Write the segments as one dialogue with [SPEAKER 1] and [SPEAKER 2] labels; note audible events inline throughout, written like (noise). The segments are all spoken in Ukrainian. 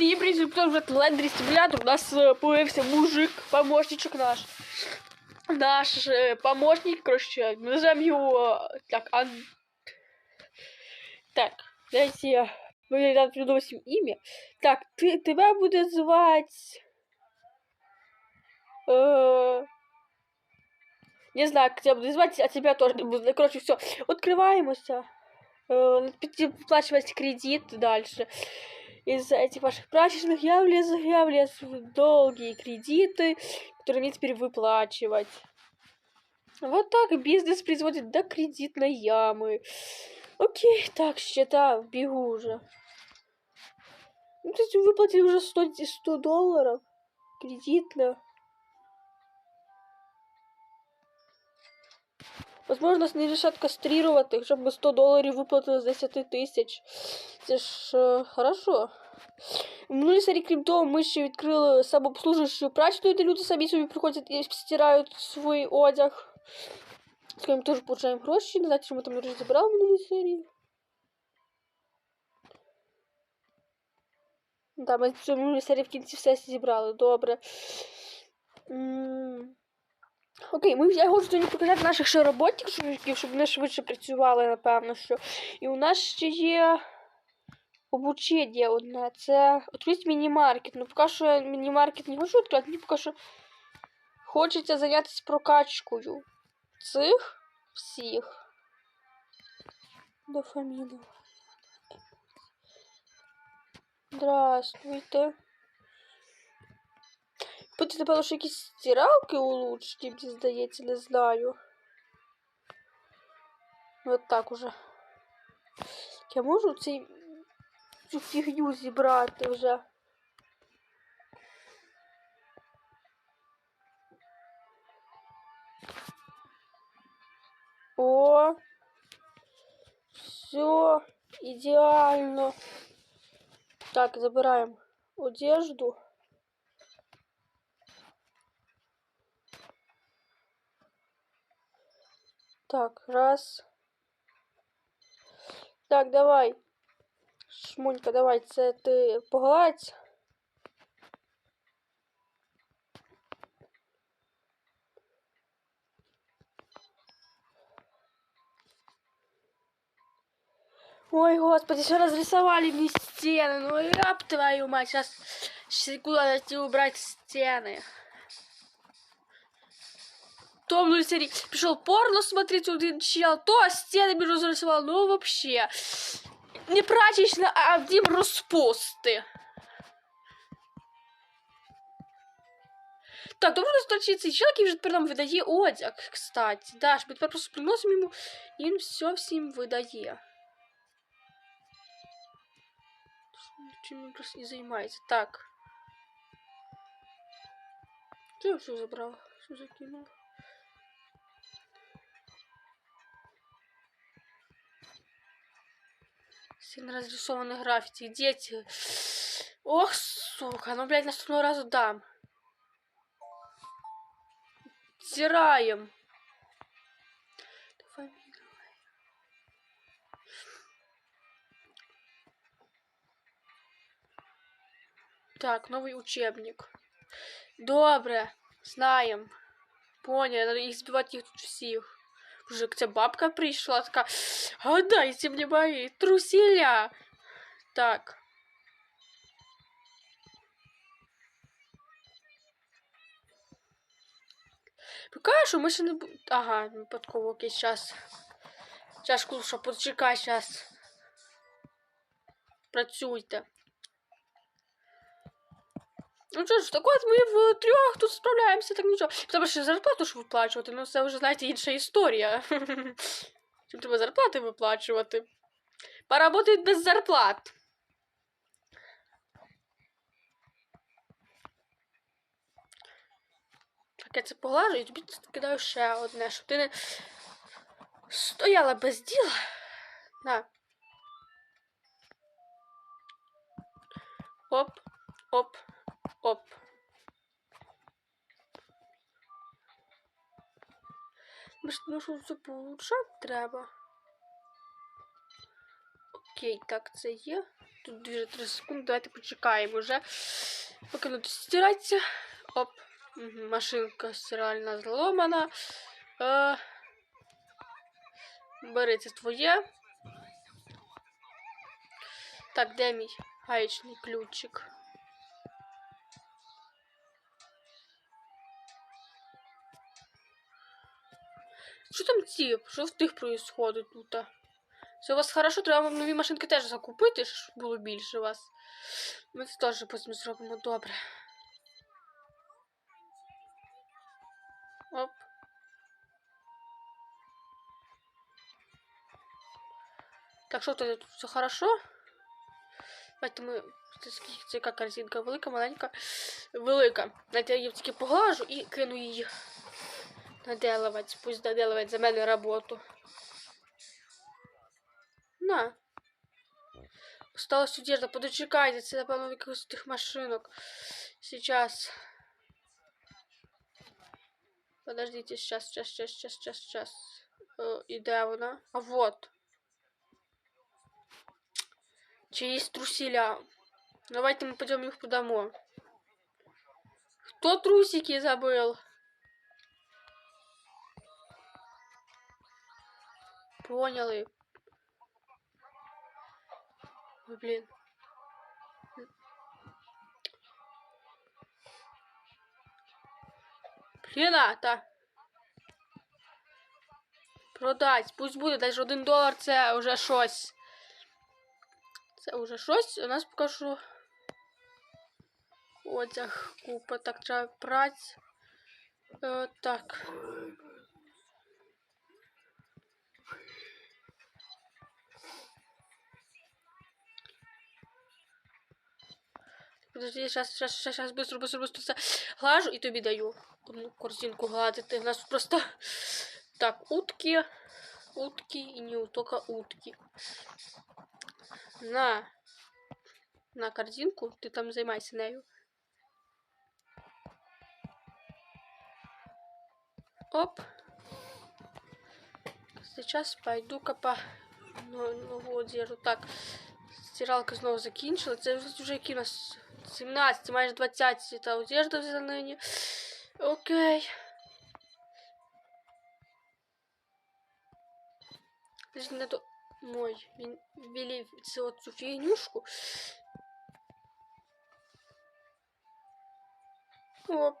[SPEAKER 1] Всім привіт, хто вже Лендрі стимулятор. У нас е, появився мужик, помощничок наш. Наш е, помощник, короче, назовем его э, так, Ан... Так, дайте я мы придумаем имя. Так, ты, тебя будет звать... Э, не знаю, как тебя буду звать, а тебя тоже не буду. Короче, все, открываемся. Э, плачивать кредит дальше. Из-за этих ваших прачечных я влезу, я влезу в долгие кредиты, которые мне теперь выплачивать. Вот так бизнес производит до кредитной ямы. Окей, так, счета, бегу уже. Ну, то есть выплатили уже 100, 100 долларов кредитно. Возможно, не рішать каструвати, щоб ми 100 доларів виплатили з 10 тисяч. Це ж е, хорошо. В минулій серії, крім того, ми ще відкрили самообслужуючу прачку, де люди самі собі приходять і стирають свій одяг. З ким ми теж получаємо гроші. Не знаю, що ми там вже забрали в минулій серії. Да, ми в минулій серії в кінці все зібрали. Добре. М Окей, ми я хочу сьогодні показати наших ще роботників, щоб вони швидше працювали, напевно, що. І у нас ще є обучення одне. Це відкрити міні-маркет. Ну, поки що міні-маркет не хочу відкривати, мені поки що хочеться зайнятися прокачкою цих всіх. Дофаміну. Здравствуйте. Будете, напевно, що якісь стиралки улучшити, мені здається, не знаю. От так уже. Я можу цей, цю фігню зібрати вже. О! Все идеально. Так, забираем одежду. Так, раз. Так, давай. Шмунька, давай, це ти погладь. Ой, господи, все разрисовали мне стены. Ну, ляп твою мать. Сейчас секунду найти убрать стены То в серии пришел порно смотреть один чел, то стенами разрисовал. Ну, вообще. Не прачечно, а один розпусти. Так, добре розточити цей чоловік, який вже тепер нам видає одяг, кстати. Да, ми тепер просто приносимо йому, і він все всім видає. Чим він просто не займається. Так. Що я все забрав? Що закинув? Сильно разрисованный граффити. Дети. Ох, сука. Ну, блядь, наступного разу дам. Стираем. Так, новый учебник. Добре, знаем. Понял, надо их сбивать их тут всех. Уже ця бабка прийшла, така. Гадайте мені мої трусіля. Так. Пока що ми ще не будемо. Ага, випадково окей, час. Чашку, що почекай зараз. Працюйте. Ну що ж, так от ми в трьох тут справляємося, так нічого. Треба ще зарплату ж виплачувати, ну це вже, знаєте, інша історія. Чим (laughs) треба зарплати виплачувати? Поработають без зарплат. Так, я це поглажу і тобі кидаю ще одне, щоб ти не стояла без діла. На. Оп, оп. Оп. Ну що це получати треба. Окей, так це є. Тут 2-3 секунди, давайте почекаємо вже. Поки воно стирається. Оп. Машинка стиральна зломана. Е, бери це твоє. Так, де мій гаечний ключик? Що там ці? Що в тих происходить тут? Все у вас хорошо, треба вам нові машинки теж закупити, щоб було більше у вас. Ми це теж потім зробимо добре. Оп. Так, що тут все хорошо? Давайте ми. Це яка корзинка? Велика, маленька, велика. Знаєте, я її тільки поглажу і кину її наделувати. Пусть доделывает за мене роботу. На. Осталась одежда. Подочекайте, це, напевно, якихось з тих машинок. Сейчас. Подождите, сейчас, сейчас, сейчас, сейчас, сейчас, сейчас. Е, І де вона? А вот. Чиїсь трусіля. Давайте мы пойдем их подамо. Кто трусики забыл? Поняли. Блін, а, та. Продать. Пусть буде, даже один долар це вже щось. Це вже щось. У нас поки що одяг купа. Так, треба брати. Е, так. Подожди, сейчас, сейчас, сейчас, сейчас, быстро, быстро, быстро все глажу і тобі даю одну корзинку гладити. У нас тут просто так, утки, утки і не только утки. На, на корзинку, ти там займайся нею. Оп. Сейчас пойду-ка по ну, нову одежду. Так, стиралка знову закінчила. Це вже який у нас 17, майже 20 та одежда вже нині. Окей. Ти ж не до... Мой, він ввели цю, цю фігнюшку. Оп.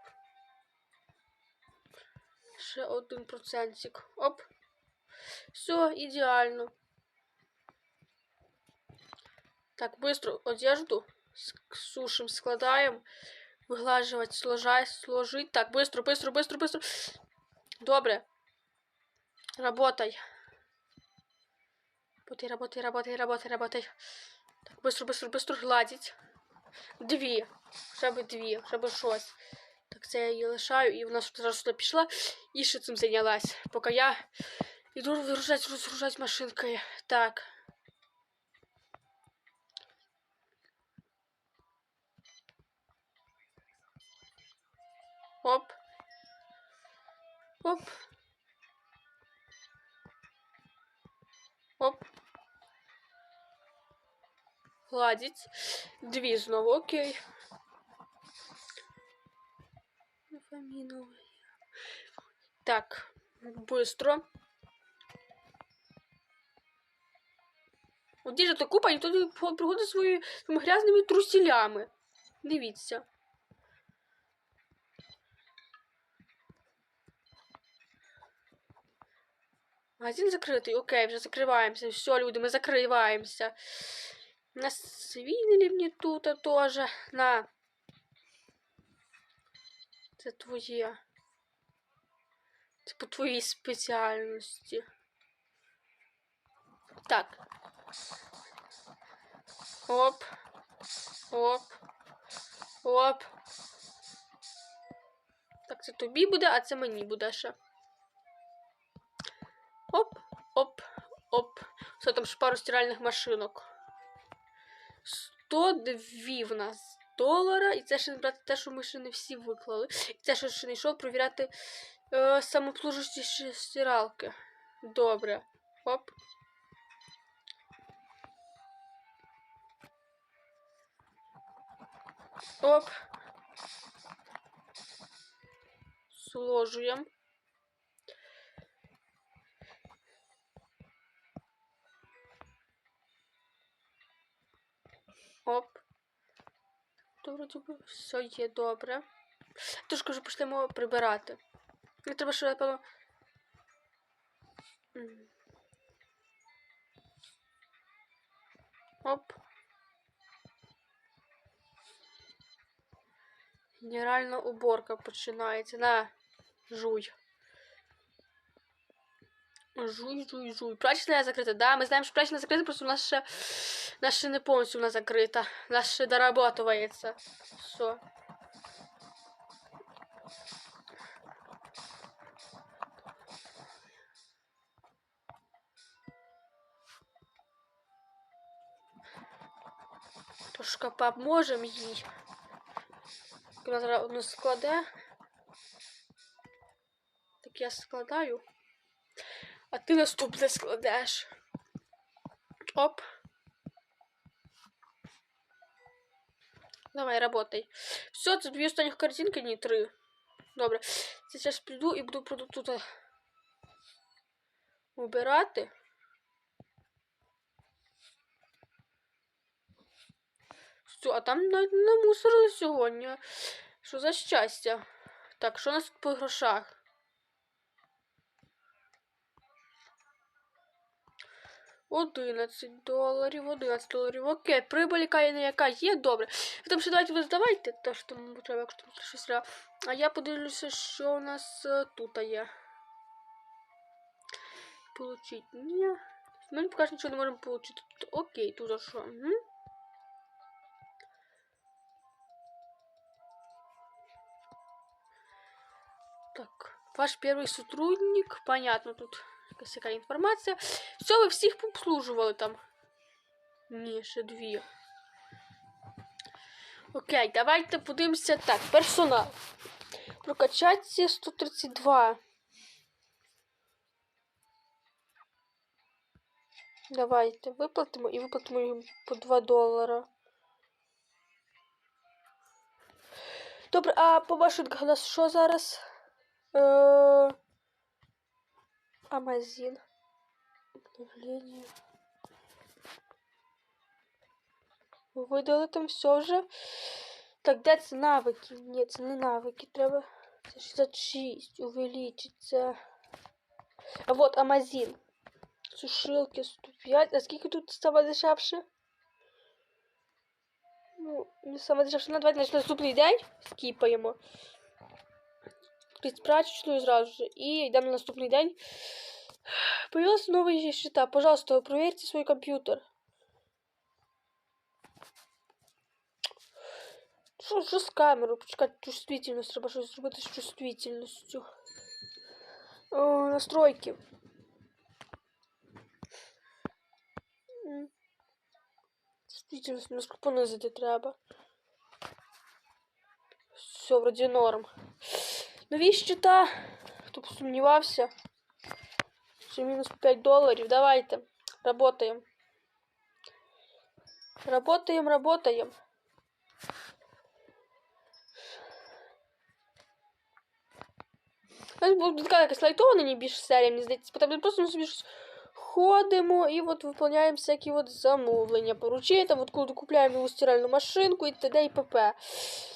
[SPEAKER 1] Ще один процентик. Оп. Все, ідеально. Так, быстро одежду сушим, складаем. Виглаживать, сложать, сложить. Так, быстро, быстро, быстро, быстро. Добре. Работай. Работай, работай, работай, работай, работай. Так, быстро, быстро, быстро гладить. Дві. Ще би дві, ще би щось. Так, це я її лишаю, і вона зараз сюди пішла і ще цим зайнялась. Поки я іду розгружати, розгружати машинкою. Так. Оп. Оп. Оп. Гладить. Дві знову, окей. Дофаминовая. Так, быстро. От діжа та купа, і тут приходить своїми грязними трусілями. Дивіться. Магазин закритий. Окей, вже закриваємося. Все, люди, ми закриваємося. Нас видели мені тут теж. На. Це твоє. Це по твоїй спеціальності. Так. Оп. Оп. Оп. Так, це тобі буде, а це мені буде ще. Оп, оп, оп. Все там ж пару стиральних машинок. 102 в нас долара. І це ще не брати те, що ми ще не всі виклали. І це ще ще не йшов провіряти е, самоплужущі стиралки. Добре. Оп. Оп. Сложуємо. Оп. Добре, добре. Все є добре. Тож кажу, почнемо прибирати. Мені треба ще, напевно. М. Оп. Генеральна уборка починається. На, жуй. Жуй, жуй, жуй. Прачечная закрита. Да, ми знаємо, що прачечная закрита, просто у нас ще, у нас не закрита. У нас ще дорабатується. Все. Трошки поможемо їй. Вона зараз одну складе. Так я складаю. А ти наступне складеш. Оп. Давай, работай. Все, це дві останніх картинки, ні, три. Добре. Зараз піду і буду тут е, убирати. Все, а там навіть не мусорили сьогодні. Що за щастя? Так, що у нас по грошах? Одинадцять доларів, 11 доларів. Окей, прибыль яка не яка є, добре. Ви там ще давайте ви здавайте, те, що там треба, якщо там щось треба. А я подивлюся, що у нас е, тут є. Получить. Ні. Ми поки що нічого не можемо получити. Тут, окей, тут а що? Угу. Так, ваш первый сотрудник, понятно, тут Якась така інформація. Все, ви всіх обслужували там. Ні, ще дві. Окей, давайте подивимося. Так, персонал. Прокачаться 132. Давайте виплатимо і виплатимо їм по 2 долара. Добре, а по у нас що зараз? Е, Амазин. Обновление. Видали там все вже. Так, де це навики? Ні, це не навики. Треба. Це 66. Увеличиться. А вот Амазин. Сушилки 105. А скільки тут саме дешевше? Ну, не саме дешевше. Ну, давайте значить, наступний день скіпаємо. Прачечную зразу же. І йдемо на наступний день. Появился новый счета. Пожалуйста, проверьте свой компьютер. Що, що з камерою? Почекати чувствительність. Треба щось зробити з чувствительністю. О, настройки. М. Чувствительність немножко понизити треба. Все, вроді норм. Нові счета. Хто б сумнівався. Ще мінус 5 доларів. Давайте. Работаем. Работаем, работаем. Ось буде така якась лайтована, не більше серія, мені здається. Потім просто ми собі щось ходимо і от виконуємо всякі от замовлення. Поручити, от коли купляємо нову стиральну машинку і т.д. і п.п.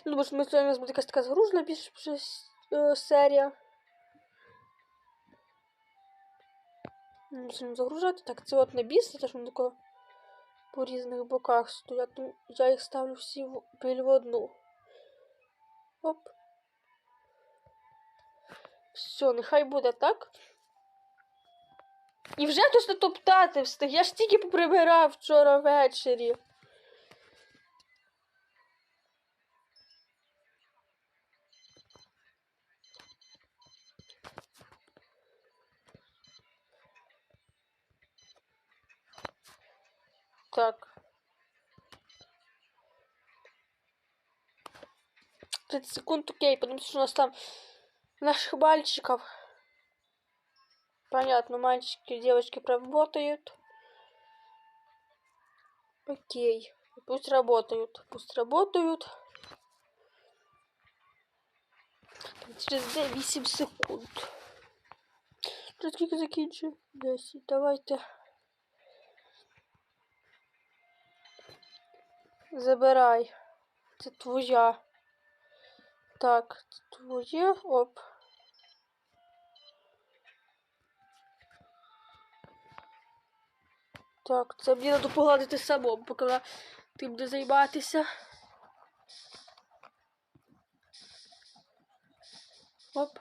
[SPEAKER 1] Ну, тому що ми у нас буде якась така загружена більше е, серія. Мусимо загружати. Так, це от не біс, це ж вони тако по різних боках стоять. Я їх ставлю всі в, біля в одну. Оп. Все, нехай буде так. І вже хтось натоптати встиг. Я ж тільки поприбирав вчора ввечері. Так. 30 секунд, окей, потому что у нас там наших мальчиков. Понятно, мальчики и девочки работают. Окей. Пусть работают. Пусть работают. Через де 8 секунд. Вже скільки закінчив? 10. Давайте. Забирай. Це твоя. Так, це твоє. Оп. Так, це мені треба погладити самому, поки тим буде займатися. Оп.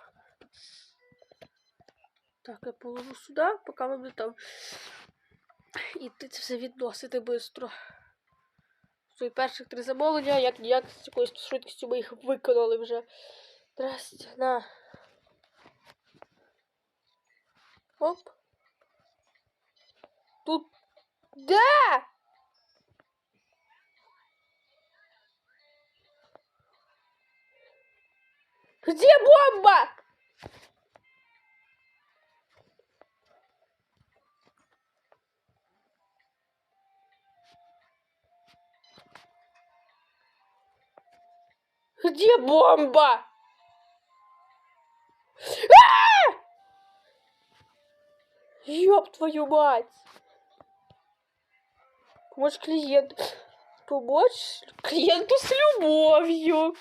[SPEAKER 1] Так, я положу сюди, поки ми будемо там. І ти це все відносити швидко. Свої перших три замовлення, як ніяк з якоюсь швидкістю ми їх виконали вже. Здрасте, на. Оп. Тут. Де? Где бомба? Где бомба? А! Ёб твою мать! Помочь клиенту. Помочь клиенту с любовью.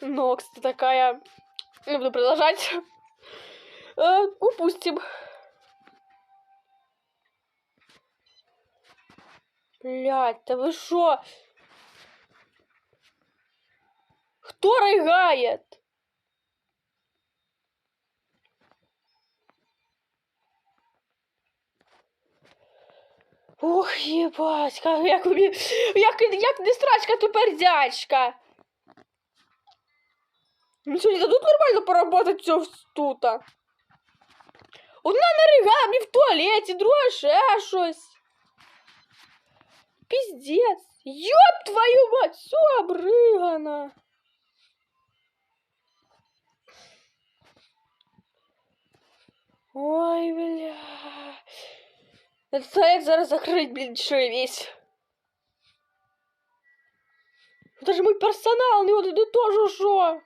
[SPEAKER 1] Нокс, ты такая... Не буду продолжать. Э, упустим. Блядь, да вы шо? Кто рыгает? Ух, ебать, как, як, мені, як, як не страшка тепер дядька. Ну що, не дадуть нормально поработать все тут? Одна наригає мені в туалеті, друга ще щось. Піздець. Ёб твою мать, все обригано. Ой, бля. Это як зараз закрыть, блин, ще весь. Даже мой персонал, не вот это тоже шо.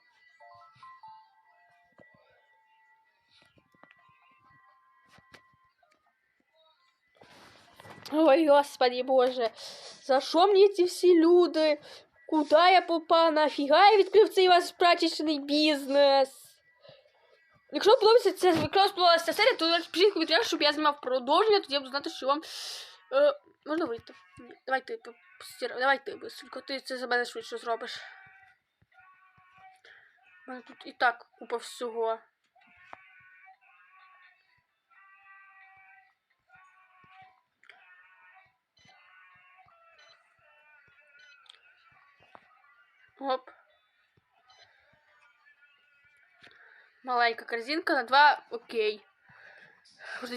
[SPEAKER 1] Ой, господи боже, за що мені ці всі люди? Куда я попав? Нафіга я відкрив цей ваш прачечний бізнес? Якщо подобається ця, якщо сподобалася серія, то пишіть в коментарях, щоб я знімав продовження, тоді я буду знати, що вам. Е, можна вийти? Ні, давай ти постір... Давай ти быстренько, ти це за мене швидше зробиш. У мене тут і так купа всього. Оп. Маленька корзинка на два окей.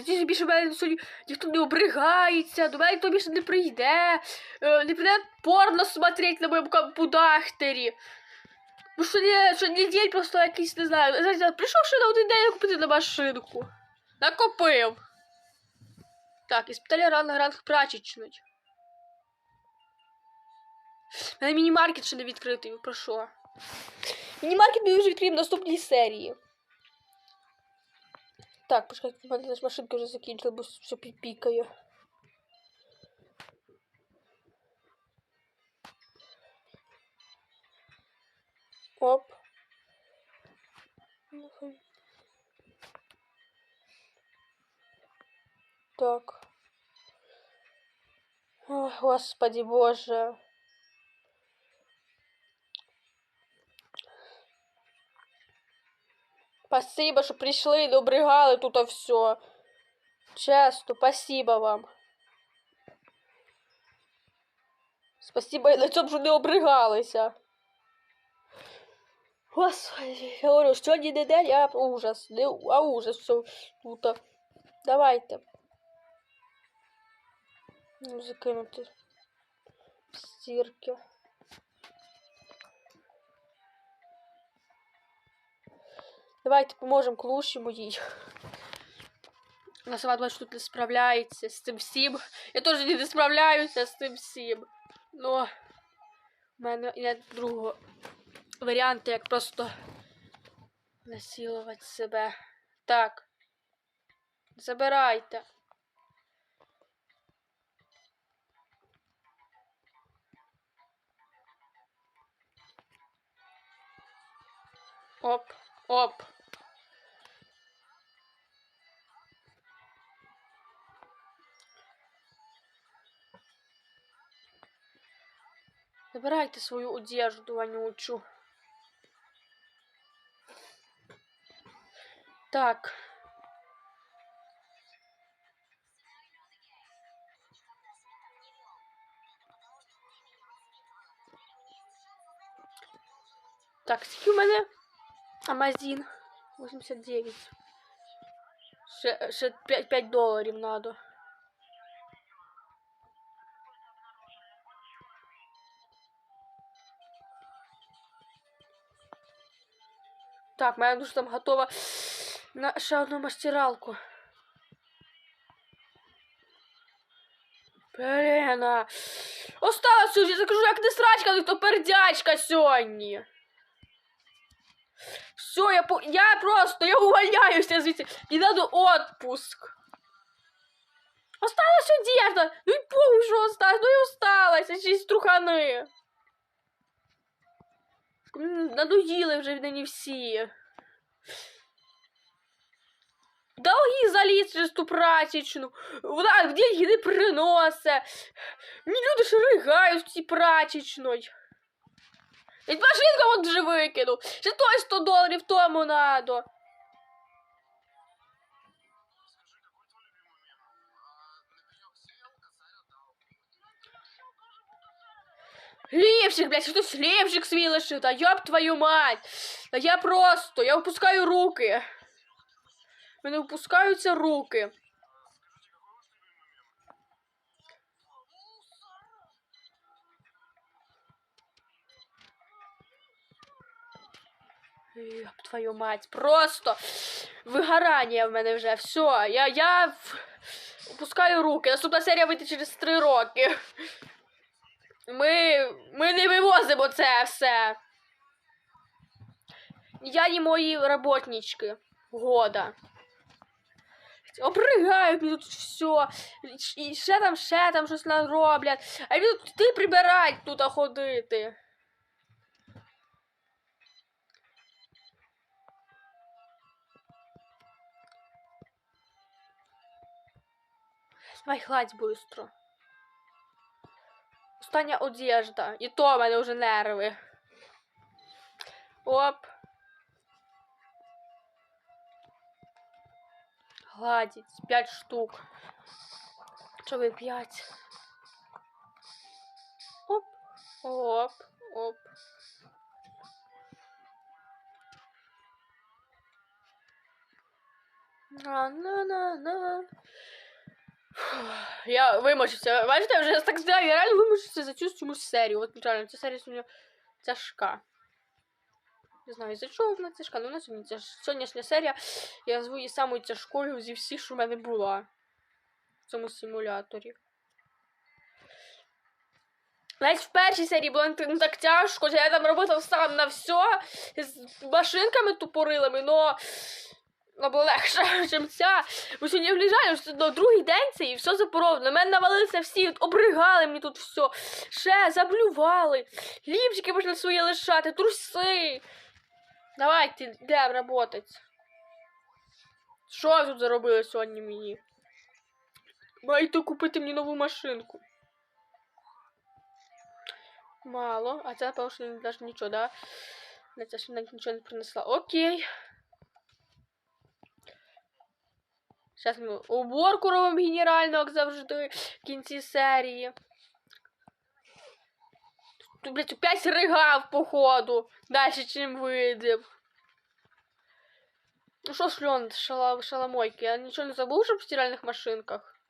[SPEAKER 1] Ті більше мене сьогодні ніхто не обригається, до мене ніхто більше не прийде, е, не прийде порно смотреть на моєму компудахтері. Бо що не, що не день просто якийсь, не знаю. Знаєте, прийшов ще на один день купити на машинку. Накопив. Так, іспиталі ранг ранг прачечнуть. У мене міні-маркет ще не відкритий, про що? Міні-маркет ми вже відкриємо в наступній серії. Так, почекайте, у мене машинка вже закінчила, бо все піпікає. Оп. Так. Ой, господи боже. Спасибо, що прийшли і добригали тут все. Чесно, спасибо вам. Спасибо, на цьому що не обригалися. Господи, я говорю, сьогодні не день, а ужас. Не, а ужас все тут. Давайте. Ну. Стірки. Давайте поможемо клуші (laughs) сама думає, що тут не справляється з цим всім. Я теж не справляюся з цим всім. Но в мене нет другого варіанти, як просто насилувати себе. Так. Забирайте. Оп, оп. Забирайте свою одежду вонючу. Так. Так, скільки у мене? Амазін. 89. Ще, ще 5, 5 доларів надо. Так, моя душа там готова на ще одну мастералку. Блін. Осталось уже, я кажу, як не срачка, але то пердячка сьогодні. Все, я, по... я просто, я увольняюся звідси. І надо отпуск. Осталась одежда. Ну і похуй, що осталось, ну і осталось, струхани. М, Надоїли вже мені всі. Долги заліз через ту прачечну. Вона деньги не приносить. Мені люди ж ригають в цій прачечной. І машинка от вже викину. Ще той 100 доларів тому надо. Левчик, блядь, что ты левчик свій лишив? Та ёб твою мать! Та я просто, я опускаю руки. В Мене опускаються руки. Ёб твою мать, просто вигорання в мене вже. Все, я, я в- опускаю руки. Наступна серія вийде через три роки. Ми, ми не вивозимо це все. Я і мої роботнички. Года. Обригають мені тут все. І ще там, ще там щось нароблять. А мені тут ти прибирать тут ходити. Давай гладь быстро. Остання одежда. І то в мене вже нерви. Оп. Гладить. П'ять штук. Що ви п'ять? Оп. Оп. Оп. На-на-на-на. Я вимочився. Бачите, я вже так знаю, я реально вимочився за цю чомусь серію. От реально, ця серія сьогодні тяжка. Не знаю, за чого вона тяжка, але вона сьогодні тяж... Сьогоднішня серія, я назву її самою тяжкою зі всіх, що в мене була в цьому симуляторі. Навіть в першій серії було не так тяжко, я там працював сам на все з машинками тупорилами, но була легша, ніж ця. Бо сьогодні вліжаю, що на другий день це і все запоровано. На мене навалилися всі, от обригали мені тут все. Ще заблювали. Ліпчики почали свої лишати, труси. Давайте, йдемо работать. Що тут заробили сьогодні мені? Маєте купити мені нову машинку. Мало. А це, напевно, що навіть нічого, да? Це ж навіть нічого не принесла. Окей. Зараз ми уборку робимо генерально, як завжди, в кінці серії. Тут, блядь, опять ригав, походу. Дальше, чим видив. Ну що ж, Льон, шала, шаламойки, я нічого не забув, щоб в стиральних машинках.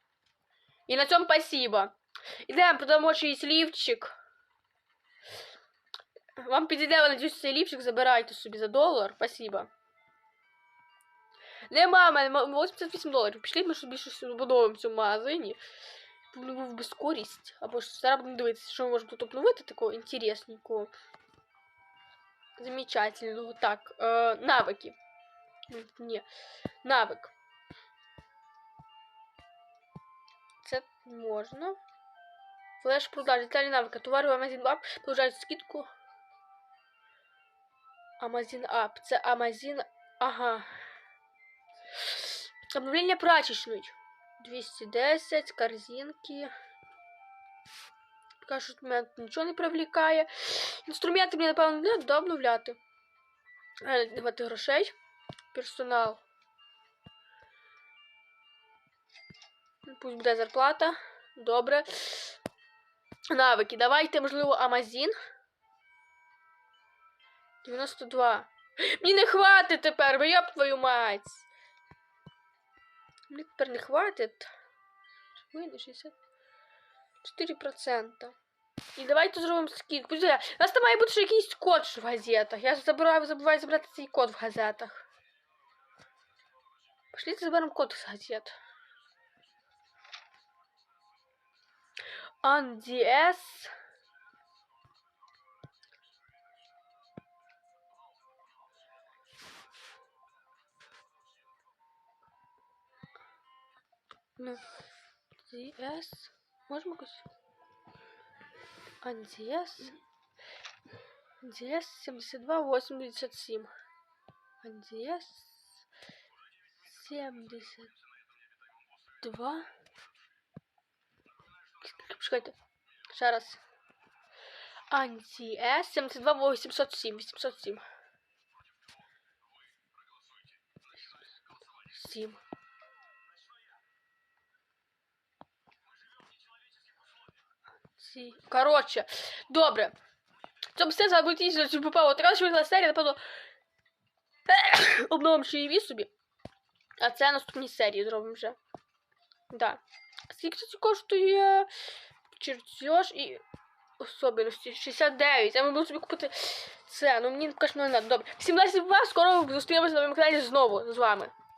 [SPEAKER 1] І на цьому спасибо. Ідемо, продамо чийсь лівчик. Вам підійде, надіюсь, цей лівчик, забирайте собі за долар. Спасибо. Нема в мене м- 88 доларів. Пішли ми щось обновимо в цьому магазині. Обновив би скорість. Або ж зараз будемо дивитися, що ми можемо тут обновити такого інтересненького. Замечательно. Так, е, навики. Ні. Навик. Це можна. Флеш продаж. Деталі навика. Товари в Amazon App продовжають скидку. Amazon App. Це Amazon. Ага. Обновлення прачечної. 210, корзинки. Поки що мене нічого не привлікає. Інструменти мені, напевно, не треба обновляти. Е, Давати грошей. Персонал. Пусть буде зарплата. Добре. Навики. Давайте, можливо, Амазін. 92. Мені не хватить тепер, бо я твою мать. Мені тепер не хватить. Вийде 64%. І давайте зробимо скидку. Подожди, У нас там має бути ще якийсь код ж в газетах. Я забираю, забуваю забрати цей код в газетах. Пошліть заберемо код з газет. Андіес. Ну, ДС. Можемо якось? Андіес. Андіес 7287. Андіес 72. Чекайте. Ще раз. Антіес 72 807. 807. 7. Ці. Коротше, добре. Щоб все забути, що попало. Така ж вийшла серія, напевно. Обновимо ще її собі. А це наступні серії зробимо вже. Да. Скільки це коштує чертеж і особливості? 69. Я можу собі купити це. Ну мені, звісно, не треба. Добре. 17 вас, скоро зустрінемося на моєму каналі знову з вами.